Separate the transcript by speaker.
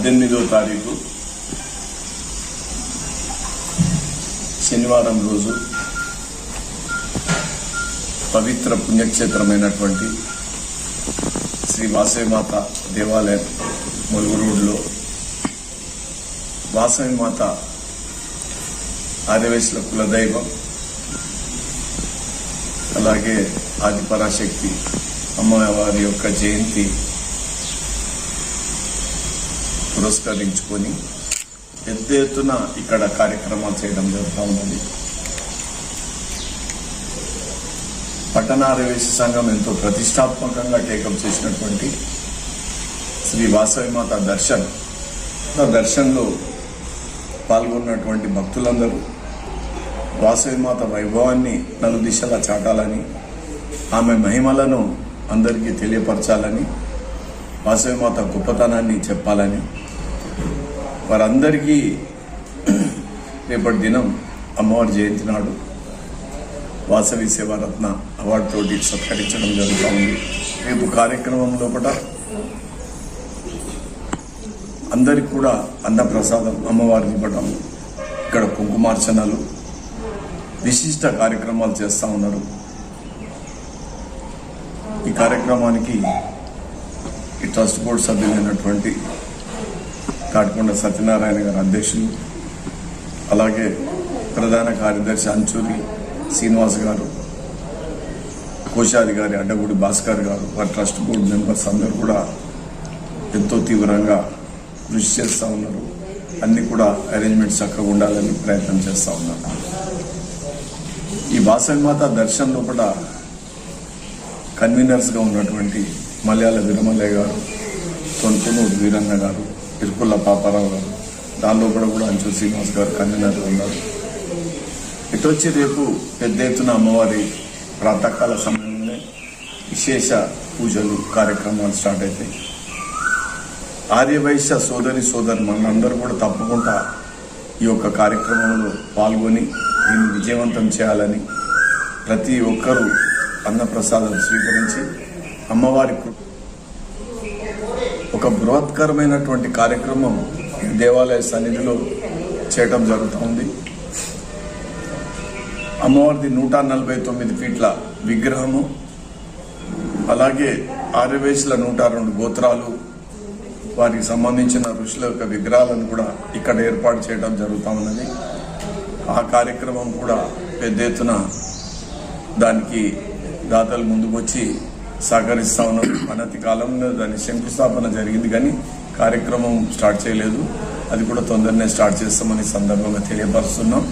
Speaker 1: పద్దెనిమిదో తారీఖు శనివారం రోజు పవిత్ర పుణ్యక్షేత్రమైనటువంటి శ్రీ వాసవిమాత దేవాలయం ములుగు రోడ్లో వాసవిమాత ఆదివేశుల కులదైవం అలాగే ఆదిపరాశక్తి అమ్మవారి యొక్క జయంతి పురస్కరించుకొని పెద్ద ఎత్తున ఇక్కడ కార్యక్రమాలు చేయడం జరుగుతూ ఉన్నది. పట్టణారవేశ సంఘం ఎంతో ప్రతిష్టాత్మకంగా టేకప్ చేసినటువంటి శ్రీ వాసవిమాత దర్శన్. దర్శన్లో పాల్గొన్నటువంటి భక్తులందరూ వాసవిమాత వైభవాన్ని నలు దిశలా చాటాలని ఆమె మహిమలను అందరికీ తెలియపరచాలని వాసవిమాత గొప్పతనాన్ని చెప్పాలని వారందరికీ రేపటి దినం అమ్మవారి జయంతి నాడు వాసవి సేవారత్న అవార్డు సత్కరించడం జరుగుతూ ఉంది రేపు కార్యక్రమం లోపల అందరికి కూడా అన్నప్రసాదం అమ్మవారిని ఇవ్వడం ఇక్కడ కుంకుమార్చనలు విశిష్ట కార్యక్రమాలు చేస్తూ ఉన్నారు. ఈ కార్యక్రమానికి ఈ ట్రస్ట్ బోర్డు సభ్యులైనటువంటి కాటికొండ సత్యనారాయణ గారు అధ్యక్షులు అలాగే ప్రధాన కార్యదర్శి అంచూరి శ్రీనివాస్ గారు కోశాధికారి అడ్డగూడి భాస్కర్ గారు వారి ట్రస్ట్ బోర్డు మెంబర్స్ అందరూ కూడా ఎంతో తీవ్రంగా కృషి చేస్తూ ఉన్నారు. అన్ని కూడా అరేంజ్మెంట్స్ చక్కగా ఉండాలని ప్రయత్నం చేస్తూ ఉన్నారు. ఈ వాసవిమాత దర్శనం లోపల కన్వీనర్స్గా ఉన్నటువంటి మలయాళ విరమలయ్య గారు తొంతునూరు వీరన్న గారు ఇరుకుల్ల పాపారావు గారు దానిలో కూడా కూడా అంచు శ్రీనివాస్ గారు కన్వీనర్గా ఉన్నారు. ఇటు వచ్చి రేపు పెద్ద ఎత్తున అమ్మవారి ప్రాతకాల సమయంలో విశేష పూజలు కార్యక్రమాలు స్టార్ట్ అవుతాయి ఆర్యవైశ్య సోదరి సోదరు మనందరూ కూడా తప్పకుండా ఈ యొక్క కార్యక్రమంలో పాల్గొని దీన్ని విజయవంతం చేయాలని ప్రతి ఒక్కరూ అన్నప్రసాదం స్వీకరించి అమ్మవారి ఒక బృహత్కరమైనటువంటి కార్యక్రమం దేవాలయ సన్నిధిలో చేయటం జరుగుతూ ఉంది. అమ్మవారిది నూట నలభై తొమ్మిది ఫీట్ల విగ్రహము అలాగే ఆర్యవేశుల నూట రెండు గోత్రాలు వారికి సంబంధించిన ఋషుల యొక్క విగ్రహాలను కూడా ఇక్కడ ఏర్పాటు చేయడం జరుగుతూ ఉన్నది. ఆ కార్యక్రమం కూడా పెద్ద ఎత్తున దానికి దాతలు ముందుకొచ్చి సహకరిస్తా ఉన్నారు అనతి కాలంలో దాని శంకుస్థాపన జరిగింది కానీ కార్యక్రమం స్టార్ట్ చేయలేదు. అది కూడా తొందరనే స్టార్ట్ చేస్తామని సందర్భంగా తెలియపరుస్తున్నాం.